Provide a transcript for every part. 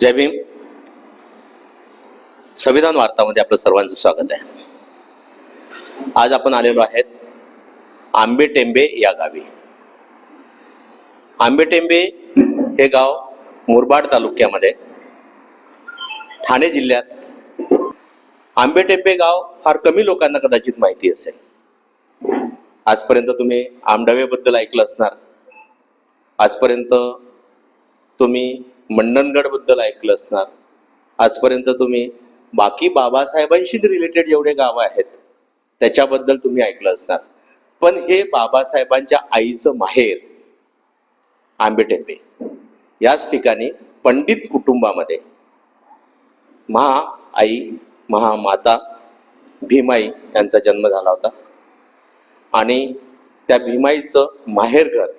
जय भीम. संविधान वार्तामध्ये आपलं सर्वांचं स्वागत आहे. आज आपण आलेलो आहेत आंबेटेंबे या गावी. आंबेटेंबे हे गाव मुरबाड तालुक्यामध्ये ठाणे जिल्ह्यात. आंबेटेंबे गाव फार कमी लोकांना कदाचित माहिती असेल. आजपर्यंत तुम्ही आमडावेबद्दल ऐकलं असणार. आजपर्यंत तुम्ही मंडणगडबद्दल ऐकलं असणार. आजपर्यंत तुम्ही बाकी बाबासाहेबांशी रिलेटेड जेवढे गावं आहेत त्याच्याबद्दल तुम्ही ऐकलं असणार. पण हे बाबासाहेबांच्या आईचं माहेर आंबेटेंबे याच ठिकाणी पंडित कुटुंबामध्ये महा आई महामाता भीमाई यांचा जन्म झाला होता. आणि त्या भीमाईचं माहेरघर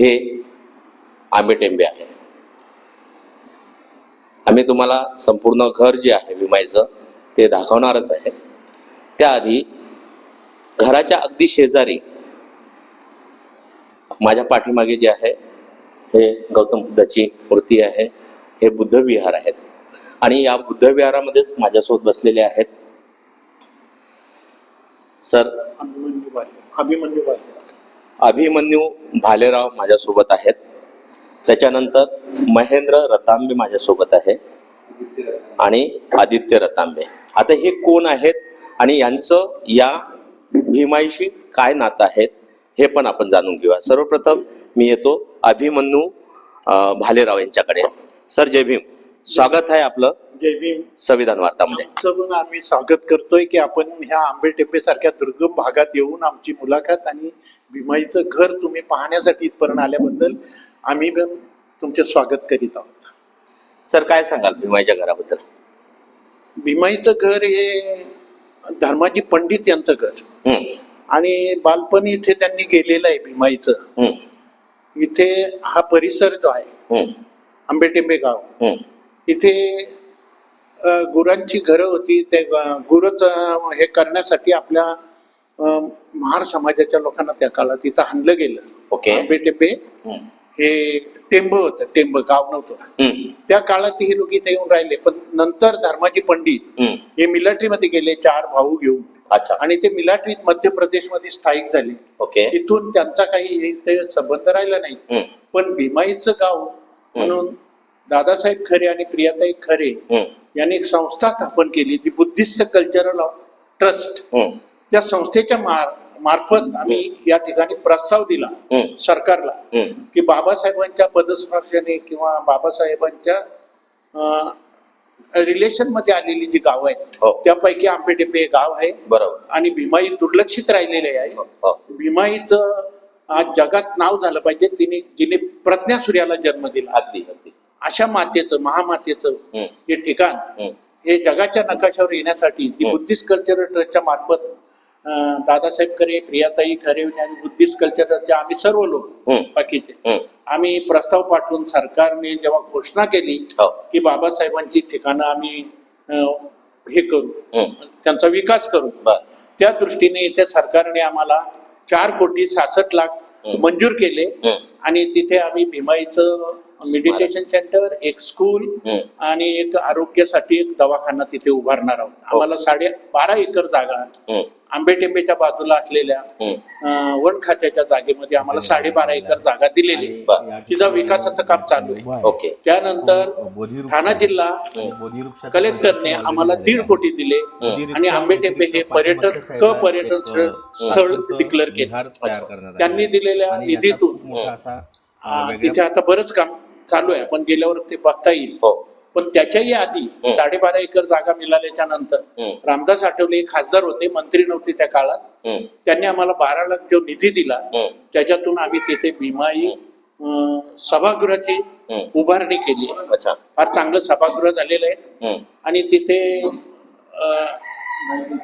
हे आंबेटेंबे आहे. आम्ही तुम्हाला संपूर्ण घर जे आहे विमाईचं ते दाखवणारच आहे. त्याआधी घराच्या अगदी शेजारी माझ्या पाठीमागे जे आहे हे गौतम बुद्धाची मूर्ती आहे हे बुद्ध विहार आहेत. आणि या बुद्ध विहारामध्येच माझ्यासोबत बसलेले आहेत. सर. अभिमन्यू भालेराव. माझ्यासोबत आहेत. त्याच्यानंतर महेंद्र रतांबे माझ्यासोबत आहे. आणि आदित्य रतांबे. आता हे कोण आहेत आणि यांचं या भीमाईशी काय नातं आहेत हे पण आपण जाणून घेऊया. सर्वप्रथम मी येतो अभिमन्यू भालेराव यांच्याकडे. सर जय भीम. स्वागत आहे आपलं जय भीम. संविधान वार्तामध्ये. आम्ही स्वागत करतोय की आपण ह्या आंबेटेपे सारख्या दुर्गम भागात येऊन आमची मुलाखत आणि भीमाईचं घर तुम्ही पाहण्यासाठी इथपर्यंत आल्याबद्दल आम्ही पण तुमचे स्वागत करीत आहोत. सर काय सांगाल भीमाईच्या घराबद्दल? भीमाईचं घर हे धर्माजी पंडित यांचं घर. आणि बालपण इथे त्यांनी गेलेलं आहे भीमाईचं. इथे हा परिसर जो आहे आंबेटेंबे गाव इथे गुरांची घरं होती. ते गुरच हे करण्यासाठी आपल्या महार समाजाच्या लोकांना त्या काळात इथं आणलं गेलं. ओके. आंबेटेंबे. हे टेंब होतं टेंब गाव नव्हतं. त्या काळात ही लोक इथे येऊन राहिले पण नंतर धर्माजी पंडित. हे मिलिटरीमध्ये गेले चार भाऊ घेऊन. अच्छा. आणि ते मिलिटरीत मध्य प्रदेशमध्ये स्थायिक झाले. ओके. तिथून त्यांचा काही संबंध राहिला नाही. पण भीमाईचं गाव म्हणून दादासाहेब खरे आणि प्रियाताई खरे यांनी एक संस्था स्थापन केली ती बुद्धिस्ट कल्चरल ट्रस्ट. हम्म, त्या संस्थेच्या मार्फत आम्ही या ठिकाणी प्रस्ताव दिला सरकारला. की बाबासाहेबांच्या पदस्पर्शाने किंवा बाबासाहेबांच्या रिलेशनमध्ये आलेली जी गावं आहेत हो. त्यापैकी आंबेटेपे हे गाव आहे. बरोबर. आणि भीमाई दुर्लक्षित राहिलेले आहे. हो भीमाईचं आज जगात नाव झालं पाहिजे. तिने जिने प्रज्ञा सूर्याला जन्म दिला. अगदी अशा मातेचं महामातेचं हे ठिकाण हे जगाच्या नकाशावर येण्यासाठी ती. बुद्धिस्ट कल्चरल ट्रस्टच्या मार्फत दादासाहेब खरे प्रियाताई खरे आणि बुद्धिस्ट कल्चरलचे आम्ही सर्व लोक बाकीचे. आम्ही प्रस्ताव पाठवून सरकारने जेव्हा घोषणा केली हो. की बाबासाहेबांची ठिकाणं आम्ही हे करू त्यांचा विकास करू. त्या दृष्टीने इथे सरकारने आम्हाला चार कोटी सहासष्ट लाख. मंजूर केले आणि तिथे आम्ही भीमाईचं मेडिटेशन सेंटर एक स्कूल. आणि एक आरोग्यासाठी एक दवाखाना तिथे उभारणार आहोत. आम्हाला साडे बारा एकर जागा आंबेटेंबेच्या बाजूला असलेल्या वन खात्याच्या जागेमध्ये आम्हाला साडेबारा एकर जागा दिलेली. तिचा विकासाचं काम चालू आहे. ओके. त्यानंतर ठाणा जिल्हा कलेक्टरने आम्हाला दीड कोटी दिले आणि आंबेटेंबे हे पर्यटन क पर्यटन स्थळ डिक्लेअर केलं. त्यांनी दिलेल्या निधीतून तिथे आता बरंच काम चालू आहे. पण गेल्यावर ते बघता येईल. हो. पण त्याच्याही आधी हम्म. साडेबारा एकर जागा मिळाल्याच्या नंतर हम्म, रामदास आठवले एक खासदार होते मंत्री नव्हते त्या काळात. त्यांनी आम्हाला बारा लाख जो निधी दिला त्याच्यातून आम्ही तिथे भीमाई सभागृहाची. उभारणी केली फार चांगलं सभागृह झालेलं आहे. आणि तिथे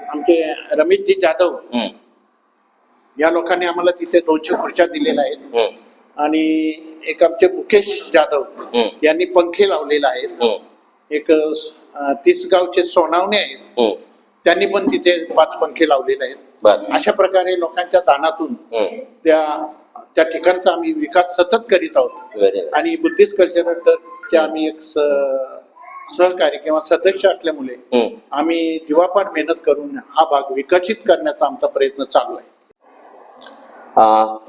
आमचे रमेशजी जाधव या लोकांनी आम्हाला तिथे दोनशे खुर्च्या दिलेल्या आहेत. आणि एक आमचे मुकेश जाधव हम्म, यांनी पंखे लावलेले आहेत. हम्म, एक अं, तिसगावचे सोनावणे आहेत. हम्म. त्यांनी पण तिथे पाच पंखे लावलेले आहेत. अशा प्रकारे लोकांच्या दानातून त्या त्या ठिकाणचा आम्ही विकास सतत करीत आहोत. आणि बुद्धिस्ट कल्चरल चे आम्ही एक सहकारी किंवा सदस्य असल्यामुळे. आम्ही जीवापाड मेहनत करून हा भाग विकसित करण्याचा आमचा प्रयत्न चालू आहे.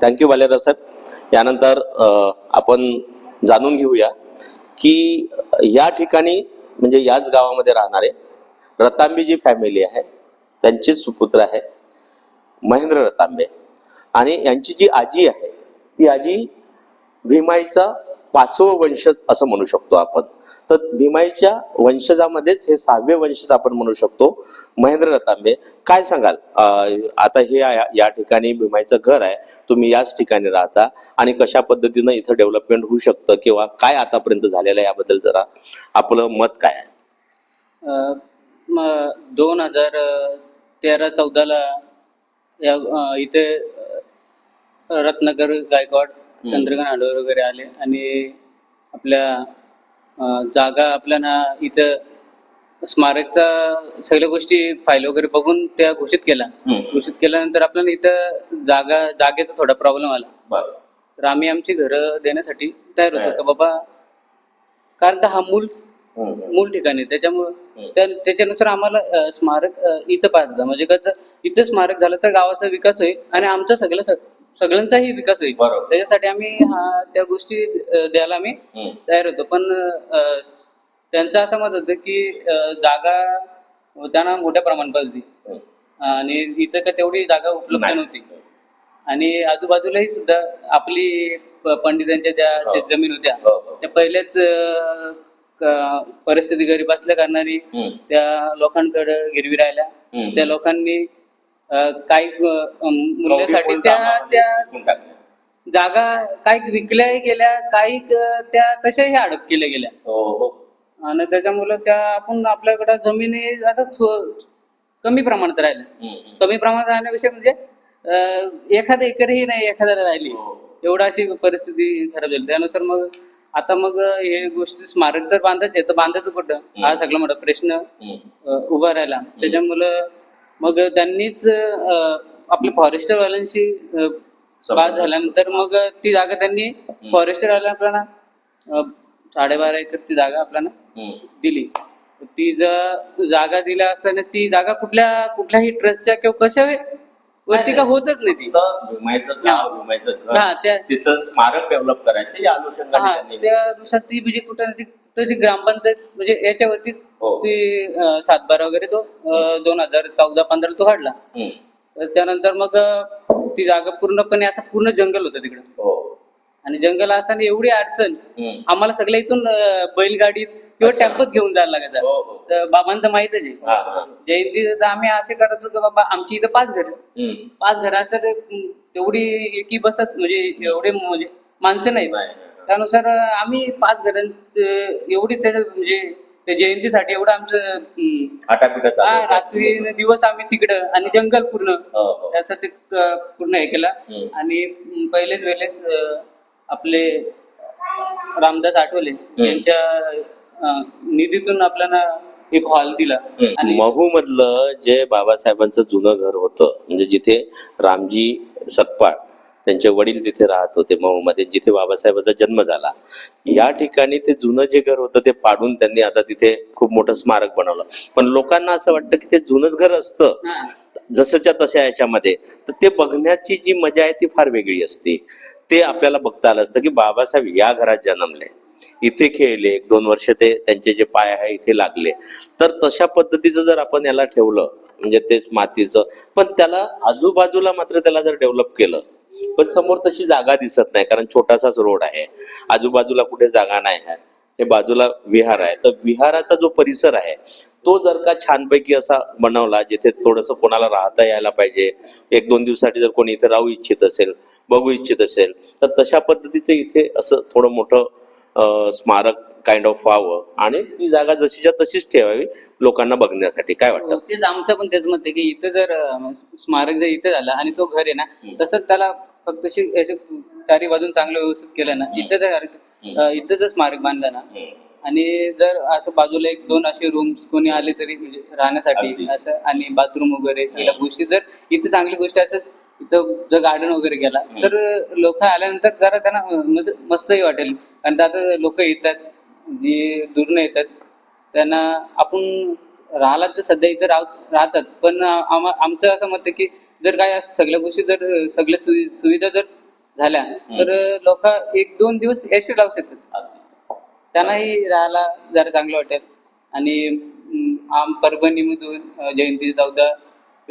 थँक्यू बालेराव साहेब. यानंतर आपण जाणून घेऊया की या ठिकाणी म्हणजे याच गावामध्ये राहणारे रतांबे जी फॅमिली आहे त्यांचेच सुपुत्र आहे महेंद्र रतांबे. आणि यांची जी आजी आहे ती आजी भीमाईचा पाचवं वंशज असं म्हणू शकतो आपण. तर भीमाईच्या वंशजामध्येच हे सहावे वंशज आपण म्हणू शकतो. महेंद्र रतांबे. काय सांगाल? आता हे या ठिकाणी भीमाईचं घर आहे. तुम्ही याच ठिकाणी राहता आणि कशा पद्धतीनं इथं डेव्हलपमेंट होऊ शकतं किंवा काय आतापर्यंत झालेलं आहे याबद्दल जरा आपलं मत काय आहे? दोन हजार तेरा चौदाला या इथे अ, रत्नाकर गायकवाड चंद्रकांत आडवर वगैरे आले आणि आपल्या जागा आपल्याला इथं स्मारकचा सगळ्या गोष्टी फाईल वगैरे बघून त्या घोषित केल्या घोषित केल्यानंतर आपल्याला इथं जागा जागेचा थोडा प्रॉब्लेम आला. तर आम्ही आमची घरं देण्यासाठी तयार. होतो का बाबा कारण तर हा मूल. मूळ ठिकाणी त्याच्यामुळं त्याच्यानुसार आम्हाला स्मारक इथं पाहिजे होतं. म्हणजे कसं इथं स्मारक झालं तर गावाचा विकास होईल आणि आमचा सगळं सगळ्यांचाही विकास होईल बरोबर. त्याच्यासाठी आम्ही हा त्या गोष्टी अ, द्यायला आम्ही हम्म. तयार होतो पण अ, त्यांचं असं मत होतं की अ, जागा त्यांना मोठ्या प्रमाणात पाहिजे हम्म. आणि इथं का तेवढी जागा उपलब्ध नाही. नव्हती आणि आजूबाजूलाही सुद्धा आपली प- पंडितांच्या ज्या हो. शेतजमीन होत्या हो, हो. त्या पहिल्याच अं, क- परिस्थिती गरीब असल्या कारणाने हम्म. त्या लोकांकडे गिरवी राहिल्या हम्म. त्या लोकांनी काही मूल्यासाठी त्या त्या. जागा काही विकल्या गेल्या काही त्या तशाही हडप केल्या गेल्या. हो हो. आणि त्याच्यामुळे त्या आपण आपल्याकडे जमिनी आता कमी प्रमाणात राहिल्या. कमी प्रमाणात राहण्यापेक्षा म्हणजे एखादा एकरही नाही एखाद्याला राहिली. हो. एवढा अशी परिस्थिती खराब झाली. त्यानुसार मग आता मग हे गोष्टी स्मारक तर बांधायचे तर बांधायचं कुठं? हा सगळा मोठा प्रश्न उभा राहिला. त्याच्यामुळं मग त्यांनीच आपल्या फॉरेस्टर वाल्यांशी बात झाल्यानंतर मग ती जागा त्यांनी फॉरेस्टर वाल्या आपल्याला साडेबारा एकर ती जागा आपल्याला. दिली. ती ज- जागा दिल्या असताना ती जागा कुठल्या कुठल्याही ट्रस्टच्या किंवा कशा वरती का होतच नाही ती. त्या तिथं स्मारक डेव्हलप करायचे या अनुषंगाने त्यांनी त्यानुसार ती म्हणजे कुठं ती ग्रामपंचायत म्हणजे याच्यावरती. ती अं, सातबारा वगैरे तो दोन हजार चौदा पंधरा तो काढला. तर त्यानंतर मग ती जागा पूर्णपणे असं पूर्ण जंगल होतं तिकडं हो आणि जंगल असताना एवढी अडचण. आम्हाला सगळ्या इथून बैलगाडीत किंवा टेम्पोत घेऊन जायला लागायचं हो हो तर बाबांचं माहितच आहे हा, हा. जयंती तर आम्ही असे करत होतो की बाबा आमची इथं पाच घर. पाच घर असतात तेवढी एकी बसत म्हणजे एवढे म्हणजे माणसं नाही. त्यानुसार आम्ही पाच घरांत एवढी त्याच्यात म्हणजे त्या जयंतीसाठी एवढं आमचं अं, आटापिटा हा. रात्री दिवस आम्ही तिकडं आणि जंगल पूर्ण हो, हो. त्यासाठी क- पूर्ण हे केलं हम्म. आणि अं, पहिलेच वेळेस अं, आपले रामदास आठवले यांच्या अं, निधीतून आपल्याला एक हॉल दिला आणि महू मधलं जे बाबासाहेबांचं जुनं घर होतं म्हणजे जिथे रामजी सकपाळ त्यांचे वडील तिथे राहत होते महू मध्ये जिथे बाबासाहेबांचा जन्म झाला. या ठिकाणी ते जुनं जे घर होतं ते पाडून त्यांनी आता तिथे खूप मोठं स्मारक बनवलं. पण लोकांना असं वाटतं की ते जुनंच घर असतं. जसंच्या तशा याच्यामध्ये. तर ते बघण्याची जी मजा आहे ती फार वेगळी असते. ते आपल्याला बघता आलं असतं की बाबासाहेब या घरात जन्मले. इथे खेळले. एक दोन वर्ष ते त्यांचे जे पाय आहे इथे लागले. तर तशा पद्धतीचं जर आपण याला ठेवलं म्हणजे तेच मातीचं पण त्याला आजूबाजूला मात्र त्याला जर डेव्हलप केलं पण समोर तशी जागा दिसत नाही कारण छोटासाच रोड आहे. आजूबाजूला कुठे जागा नाही आहे. हे बाजूला विहार आहे. तर विहाराचा जो परिसर आहे तो जर का छानपैकी असा बनवला जिथे थोडस कोणाला राहता यायला पाहिजे एक दोन दिवसासाठी जर कोणी इथे राहू इच्छित असेल बघू इच्छित असेल तर तशा पद्धतीचं इथे असं थोडं मोठं स्मारक काइंड ऑफ व्हावं आणि ती जागा जशीच्या तशीच ठेवावी लोकांना बघण्यासाठी. काय वाटतं? हो, तेच आमचं पण तेच मत आहे की इथं जर स्मारक जर इथं झालं आणि तो घर आहे ना तसंच त्याला फक्त चारी बाजून चांगलं व्यवस्थित केलं ना इथं जर इथं जर स्मारक बांधलं ना आणि जर असं बाजूला एक दोन असे रूम्स कोणी आले तरी म्हणजे. राहण्यासाठी असं आणि बाथरूम वगैरे सगळ्या गोष्टी जर इथं चांगली गोष्ट असं जर गार्डन वगैरे गेला तर लोक आल्यानंतर जरा त्यांना मस्तही वाटेल. कारण आता लोक येतात जी दूरनं येतात त्यांना आपण राहिला तर सध्या इथं राह राहतात. पण आम- आमचं असं मत आहे की जर काय सगळ्या गोष्टी जर सगळ्या सुवि सुविधा जर झाल्या तर लोक एक दोन दिवस एसी राहू शकतात. त्यांनाही राहायला जरा चांगलं वाटेल. आणि आम परभणीमधून जयंती चौदा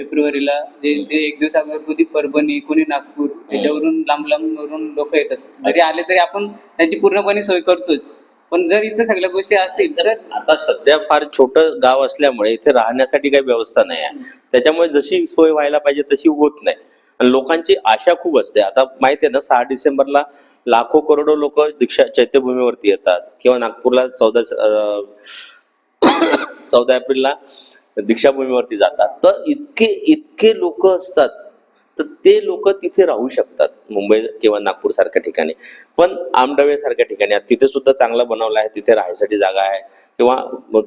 फेब्रुवारीला जयंती एक दिवस अगोदर कोणी परभणी कोणी नागपूर याच्यावरून लांब लांबवरून लोक येतात. जरी आले तरी आपण त्यांची पूर्णपणे सोय करतोच. पण जर इथं सगळ्या गोष्टी असतील तर आता सध्या फार छोटं गाव असल्यामुळे इथे राहण्यासाठी काही व्यवस्था नाही आहे. त्याच्यामुळे जशी सोय व्हायला पाहिजे तशी होत नाही. आणि लोकांची आशा खूप असते. आता माहिती आहे ना सहा डिसेंबरला लाखो करोडो लोक दीक्षा चैत्यभूमीवरती येतात. किंवा नागपूरला चौदा चौदा एप्रिलला दीक्षाभूमीवरती जातात. तर इतके इतके लोक असतात तर ते लोक तिथे राहू शकतात मुंबई किंवा नागपूर सारख्या ठिकाणी. पण आमडवे सारख्या ठिकाणी तिथे सुद्धा चांगलं बनवलं आहे तिथे राहायसाठी जागा आहे किंवा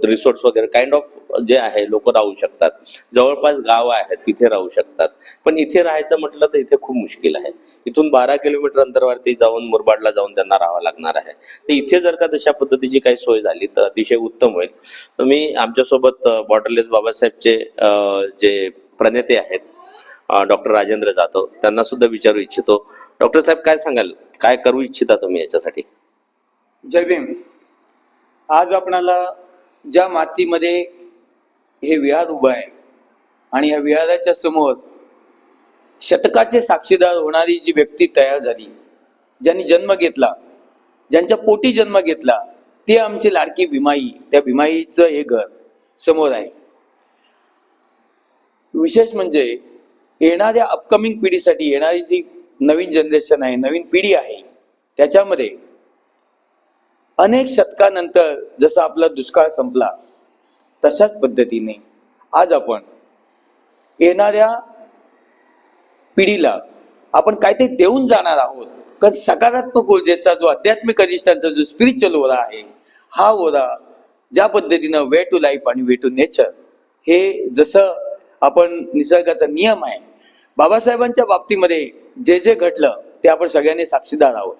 रिसोर्ट्स वगैरे काइंड ऑफ जे आहे लोक राहू शकतात. जवळपास गाव आहेत तिथे राहू शकतात. पण इथे राहायचं म्हटलं तर इथे खूप मुश्किल आहे. इथून बारा किलोमीटर अंतरावरती जाऊन मुरबाडला जाऊन त्यांना राहावं लागणार आहे. तर इथे जर का तशा पद्धतीची काही सोय झाली तर अतिशय उत्तम होईल. तर मी आमच्यासोबत बॉर्डरलेस बाबासाहेबचे जे प्रणेते आहेत डॉक्टर राजेंद्र जाधव त्यांना सुद्धा विचारू इच्छितो. डॉक्टर साहेब काय सांगाल? काय करू इच्छिता तुम्ही याच्यासाठी? जय भीम. आज आपणाला ज्या मातीमध्ये हे विहार उभं आहे आणि ह्या विहाराच्या समोर शतकाचे साक्षीदार होणारी जी व्यक्ती तयार झाली ज्यांनी जन्म घेतला ज्यांच्या पोटी जन्म घेतला ते आमची लाडकी भीमाई. त्या भीमाईचं हे घर समोर आहे. विशेष म्हणजे येणाऱ्या अपकमिंग पिढीसाठी येणारी जी नवीन जनरेशन आहे नवीन पिढी आहे त्याच्यामध्ये अनेक शतकानंतर जसा आपला दुष्काळ संपला तशाच पद्धतीने आज आपण येणाऱ्या पिढीला आपण काहीतरी देऊन जाणार आहोत. कारण सकारात्मक ऊर्जेचा जो आध्यात्मिक अधिष्ठांचा जो स्पिरिच्युअल ओरा आहे हा ओरा ज्या पद्धतीनं वे टू लाईफ आणि वे टू नेचर हे जसं आपण निसर्गाचा नियम आहे बाबासाहेबांच्या बाबतीमध्ये जे जे घडलं ते आपण सगळ्यांनी साक्षीदार आहोत.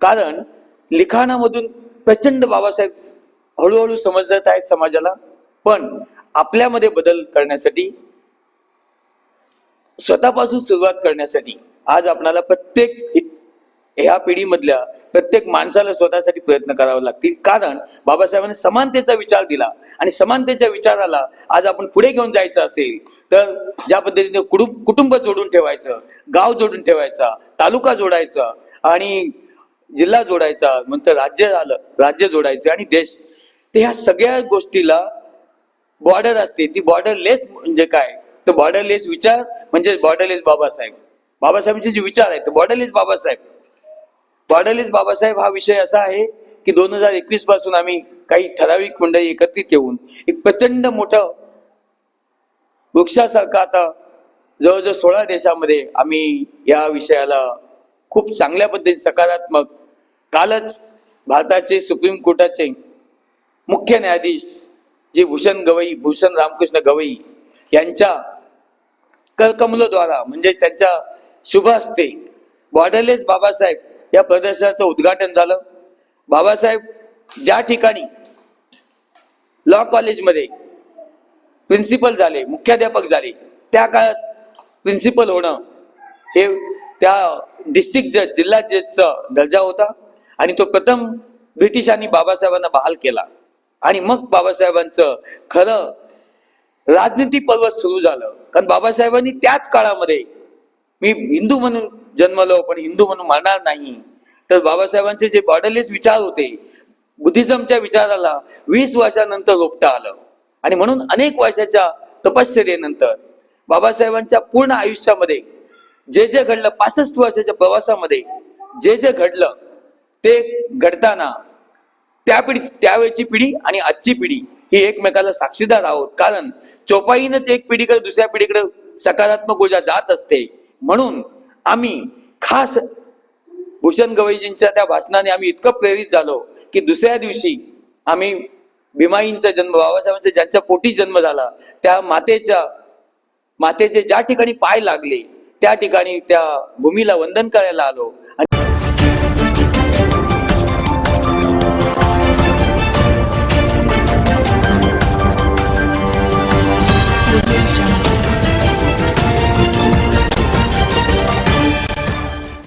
कारण लिखाणामधून प्रचंड बाबासाहेब हळूहळू समजत आहेत समाजाला पण आपल्यामध्ये बदल करण्यासाठी स्वतःपासून सुरुवात करण्यासाठी. आज आपणाला प्रत्येक ह्या पिढीमधल्या प्रत्येक माणसाला स्वतःसाठी प्रयत्न करावे लागतील. कारण बाबासाहेबांनी समानतेचा विचार दिला. आणि समानतेच्या विचाराला आज आपण पुढे घेऊन जायचं असेल तर ज्या पद्धतीने कुटुंब कुटुंब जोडून ठेवायचं गाव जोडून ठेवायचा तालुका जोडायचा आणि जिल्हा जोडायचा नंतर राज्य आलं राज्य जोडायचं आणि देश. तर ह्या सगळ्या गोष्टीला बॉर्डर असते. ती बॉर्डरलेस म्हणजे काय? तर बॉर्डरलेस विचार म्हणजे बॉर्डरलेस बाबासाहेब. बाबासाहेबांचे जे विचार आहेत बॉर्डरलेस बाबासाहेब. बॉर्डरलेस बाबासाहेब हा विषय असा आहे की दोन हजार एकवीसपासून आम्ही काही ठराविक मंडळी एकत्रित येऊन एक प्रचंड मोठं वृक्षासारखं आता जवळजवळ सोळा देशामध्ये आम्ही या विषयाला खूप चांगल्या पद्धतीने सकारात्मक कालच भारताचे सुप्रीम कोर्टाचे मुख्य न्यायाधीश जे भूषण गवई भूषण रामकृष्ण गवई यांच्या करकमलोद्वारा म्हणजे त्यांच्या शुभ हस्ते बॉर्डरलेस बाबासाहेब या प्रदर्शनाचं उद्घाटन झालं. बाबासाहेब ज्या ठिकाणी लॉ कॉलेजमध्ये प्रिन्सिपल झाले मुख्याध्यापक झाले त्या काळात प्रिन्सिपल होणं हे त्या डिस्ट्रिक्ट जज जिल्हा जजचा दर्जा होता आणि तो प्रथम ब्रिटिशांनी बाबासाहेबांना बहाल केला. आणि मग बाबासाहेबांचं खरं राजनीती पर्व सुरू झालं. कारण बाबासाहेबांनी त्याच काळामध्ये मी हिंदू म्हणून जन्मलो पण हिंदू म्हणून मरणार नाही. तर बाबासाहेबांचे जे बॉर्डरलेस विचार होते बुद्धिझमच्या विचाराला वीस वर्षानंतर रोपटा आलं. आणि म्हणून अनेक वर्षाच्या तपश्चर्येनंतर बाबासाहेबांच्या पूर्ण आयुष्यामध्ये जे जे घडलं पासष्ट वर्षाच्या प्रवासामध्ये जे जे घडलं ते घडताना त्या पिढी त्यावेळची पिढी आणि आजची पिढी ही एकमेकाला साक्षीदार आहोत. कारण चोपाईनच एक पिढीकडे दुसऱ्या पिढीकडे सकारात्मक ऊर्जा जात असते. म्हणून आम्ही खास भूषण गवईजींच्या त्या भाषणाने आम्ही इतकं प्रेरित झालो की दुसऱ्या दिवशी आम्ही भीमाईंचा जन्म बाबासाहेबांचा ज्यांच्या पोटी जन्म झाला त्या मातेच्या मातेचे ज्या ठिकाणी पाय लागले त्या ठिकाणी त्या भूमीला वंदन करायला आलो. आणि